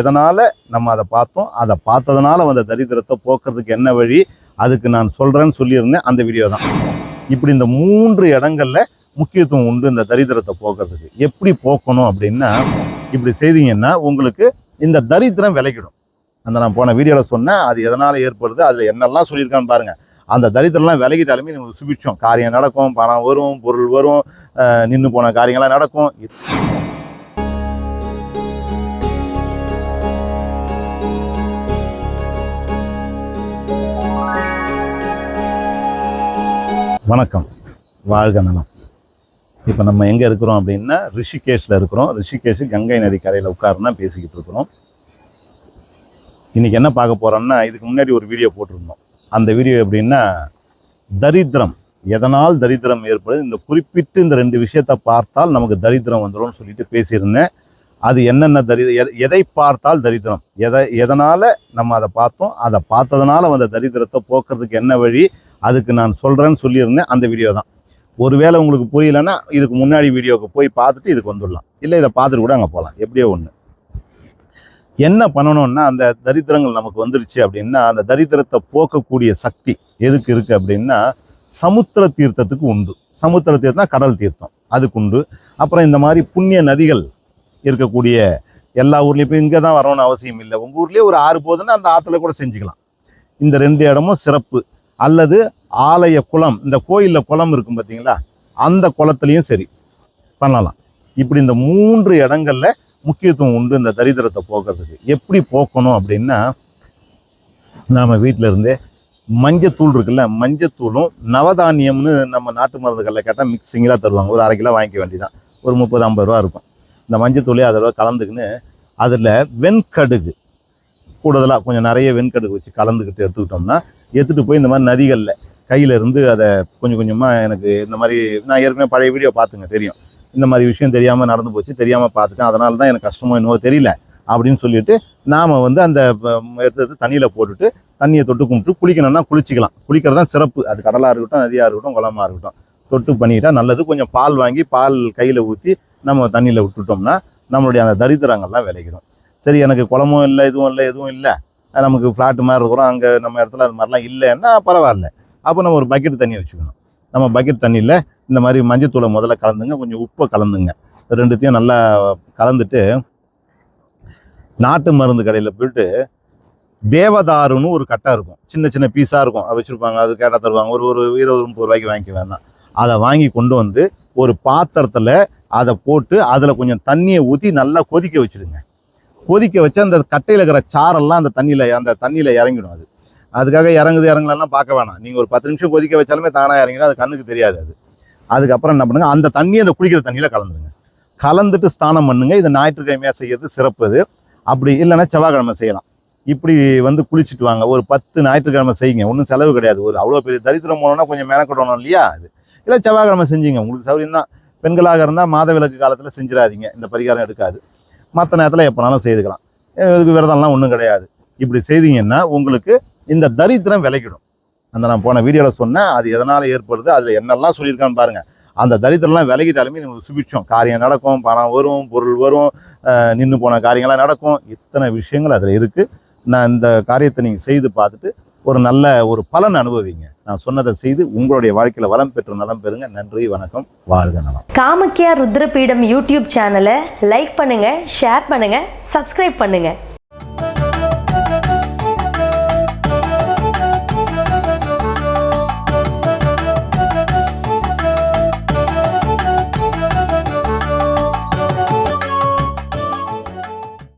எதனால் நம்ம அதை பார்த்தோம்? அதை பார்த்ததுனால வந்த தரித்திரத்தை போக்குறதுக்கு என்ன வழி? அதுக்கு நான் சொல்கிறேன்னு சொல்லியிருந்தேன். அந்த வீடியோ தான். இப்படி இந்த மூன்று இடங்கள்ல முக்கியத்துவம் உண்டு இந்த தரித்திரத்தை போக்குறதுக்கு. எப்படி போக்கணும் அப்படின்னா இப்படி செய்தீங்கன்னா உங்களுக்கு இந்த தரித்திரம் விளைக்கிடும் அந்த நான் போன வீடியோவில் சொன்னேன் அது எதனால் ஏற்படுது? அதில் என்னெல்லாம் சொல்லியிருக்கான்னு பாருங்கள் அந்த தரித்திரம்லாம் விலகிட்டாலுமே நமக்கு சுபிச்சோம் காரியம் நடக்கும் பணம் வரும் பொருள் வரும் நின்று போன காரியங்கள்லாம் நடக்கும். வணக்கம். வாழ்க நலம். இப்போ நம்ம எங்கே இருக்கிறோம் அப்படின்னா ரிஷிகேஷில் இருக்கிறோம். ரிஷிகேஷ் கங்கை நதி கரையில் உட்கார்ந்து பேசிக்கிட்டு இருக்கிறோம். இன்னைக்கு என்ன பார்க்க போறோம்னா இதுக்கு முன்னாடி ஒரு வீடியோ போட்டிருந்தோம். அந்த வீடியோ எப்படின்னா தரித்திரம். எதனால் தரித்திரம் ஏற்படுது? இந்த குறிப்பிட்டு இந்த ரெண்டு விஷயத்தை பார்த்தால் நமக்கு தரித்திரம் வந்துடும் சொல்லிட்டு பேசியிருந்தேன். அது என்னென்ன தரி எதை பார்த்தால் தரித்திரம்? எதை எதனால் நம்ம அதை பார்த்தோம்? அதை பார்த்ததுனால வந்த தரித்திரத்தை போக்குறதுக்கு என்ன வழி? அதுக்கு நான் சொல்கிறேன்னு சொல்லியிருந்தேன் அந்த வீடியோ தான். ஒருவேளை உங்களுக்கு புரியலன்னா இதுக்கு முன்னாடி வீடியோவுக்கு போய் பார்த்துட்டு இதுக்கு வந்துடலாம். இல்லை இதை பார்த்துட்டு கூட அங்கே போகலாம். எப்படியோ ஒன்று என்ன பண்ணணும்னா அந்த தரித்திரங்கள் நமக்கு வந்துருச்சு அப்படின்னா அந்த தரித்திரத்தை போக்கக்கூடிய சக்தி எதுக்கு இருக்குது அப்படின்னா சமுத்திர தீர்த்தத்துக்கு உண்டு. சமுத்திர தீர்த்தம் கடல் தீர்த்தம். அதுக்கு உண்டு. அப்புறம் இந்த மாதிரி புண்ணிய நதிகள் இருக்கக்கூடிய எல்லா ஊர்லேயும். இப்போ இங்கே தான் வரணும்னு அவசியம் இல்லை. உங்கள் ஊர்லேயே ஒரு ஆறு போகுதுன்னா அந்த ஆற்றுல கூட செஞ்சுக்கலாம். இந்த ரெண்டு இடமும் சிறப்பு. அல்லது ஆலய குளம் இந்த கோயிலில் குளம் இருக்கும் பார்த்தீங்களா அந்த குளத்துலையும் சரி பண்ணலாம். இப்படி இந்த மூன்று இடங்களில் முக்கியத்துவம் உண்டு இந்த தரித்திரத்தை போக்குறதுக்கு. எப்படி போக்கணும் அப்படின்னா நாம் வீட்டில் இருந்தே மஞ்சத்தூள் இருக்குல்ல மஞ்சத்தூளும் நவதானியம்னு நம்ம நாட்டு மருந்துகளில் கேட்டால் மிக்சிங்கெலாம் தருவாங்க. ஒரு அரை கிலோ வாங்கிக்க வேண்டியதான் ஒரு முப்பது ஐம்பது ரூபா இருக்கும். இந்த மஞ்சத்தூளி அதோட கலந்துக்கின்னு அதில் வெண்கடுகு கூடுதலாக கொஞ்சம் நிறைய வெண்கடுகு வச்சு கலந்துக்கிட்டு எடுத்துக்கிட்டோம்னா எடுத்துகிட்டு போய் இந்த மாதிரி நதிகளில் கையில் இருந்து அதை கொஞ்சம் கொஞ்சமாக எனக்கு இந்த மாதிரி நான் ஏற்கனவே பழைய வீடியோ பார்த்துங்க தெரியும். இந்த மாதிரி விஷயம் தெரியாமல் நடந்து போச்சு தெரியாமல் பார்த்துட்டேன் அதனால தான் எனக்கு கஷ்டமோ என்னவோ தெரியல அப்படின்னு சொல்லிட்டு நாம் வந்து அந்த எடுத்தது தண்ணியில் போட்டுட்டு தண்ணியை தொட்டு கும்பிட்டு குளிக்கணும்னா குளிச்சிக்கலாம். குளிக்கிறது தான் சிறப்பு. அது கடலாக இருக்கட்டும் நதியாக இருக்கட்டும் குளமாக இருக்கட்டும். தொட்டு பண்ணிக்கிட்டால் நல்லது. கொஞ்சம் பால் வாங்கி பால் கையில் ஊற்றி நம்ம தண்ணியில் விட்டுட்டோம்னா நம்மளுடைய அந்த தரித்திரங்கள்லாம் விளைக்கிறோம் சரி எனக்கு குளமும் இல்லை இதுவும் இல்லை எதுவும் இல்லை. நமக்கு ஃப்ளாட்டு மாதிரி இருக்கிறோம். அங்கே நம்ம இடத்துல அது மாதிரிலாம் இல்லைன்னா பரவாயில்ல. அப்போ நம்ம ஒரு பக்கெட் தண்ணி வச்சுக்கணும். நம்ம பக்கெட் தண்ணியில் இந்த மாதிரி மஞ்சத்தூளை முதல்ல கலந்துங்க. கொஞ்சம் உப்பை கலந்துங்க. ரெண்டுத்தையும் நல்லா கலந்துட்டு நாட்டு மருந்து கடையில் போயிட்டு தேவதாருன்னு ஒரு கட்டை இருக்கும். சின்ன சின்ன பீஸாக இருக்கும். அதை வச்சுருப்பாங்க. அது கேட்டால் தருவாங்க. ஒரு ஒரு இருபது முப்பது ரூபாய்க்கு வாங்கிக்க வேண்டாம் அதை வாங்கி கொண்டு வந்து ஒரு பாத்திரத்தில் அதை போட்டு அதில் கொஞ்சம் தண்ணியை ஊற்றி நல்லா கொதிக்க வச்சுடுங்க. கொதிக்க வச்சு அந்த கட்டையில் இருக்கிற சாரெல்லாம் அந்த தண்ணியில் அந்த தண்ணியில் இறங்கிடும் அது. அதுக்காக இறங்குது இறங்கலாம் பார்க்க வேணாம். நீங்கள் ஒரு பத்து நிமிஷம் கொதிக்க வச்சாலுமே தானாக இறங்கிடும். அது கண்ணுக்கு தெரியாது அது. அதுக்கப்புறம் என்ன பண்ணுங்கள் அந்த தண்ணியை அந்த குளிக்கிற தண்ணியில் கலந்துடுங்க கலந்துட்டு ஸ்நானம் பண்ணுங்கள் இது ஞாயிற்றுக்கிழமையாக செய்யறது சிறப்பு அது. அப்படி இல்லைன்னா செவ்வாய்க்கிழமை செய்யலாம். இப்படி வந்து குளிச்சுட்டு வாங்க. ஒரு பத்து ஞாயிற்றுக்கிழமை செய்யுங்க. ஒன்றும் செலவு கிடையாது. ஒரு அவ்வளோ பெரிய தரித்திரம் போனோம்னா கொஞ்சம் மெனக்கட்டணும் இல்லையா அது. இல்லை செவ்வாய்க்கிழமை செஞ்சுங்க. உங்களுக்கு சௌரியம் தான் பெண்களாக இருந்தால் மாதவிலக்கு காலத்தில் செஞ்சிடாதீங்க. இந்த பரிகாரம் எடுக்காது. மற்ற நேரத்தில் எப்போனாலும் செய்துக்கலாம். இதுக்கு விரதம்லாம் ஒன்றும் கிடையாது. இப்படி செய்தீங்கன்னா உங்களுக்கு இந்த தரித்திரம் விளைக்கிடும் அந்த நான் போன வீடியோவில் சொன்னேன். அது எதனால் ஏற்படுது? அதில் என்னெல்லாம் சொல்லியிருக்கான்னு பாருங்கள் அந்த தரித்திரம்லாம் விலகிட்டாலுமே நமக்கு சுபிச்சோம் காரியம் நடக்கும் பணம் வரும் பொருள் வரும் நின்று போன காரியங்கள்லாம் நடக்கும். இத்தனை விஷயங்கள் அதில் இருக்குது நான் இந்த காரியத்தை நீங்கள் செய்து பார்த்துட்டு ஒரு நல்ல ஒரு பலன் அனுபவிங்க. நான் சொன்னதை செய்து உங்களுடைய வாழ்க்கையில் வளம் பெற்று நலம் பெறுங்க. நன்றி வணக்கம் வாழ்க நலம். காமக்கியா ருத்ரபீடம் யூடியூப் சேனலை லைக் பண்ணுங்க ஷேர் பண்ணுங்க சப்ஸ்கிரைப் பண்ணுங்க.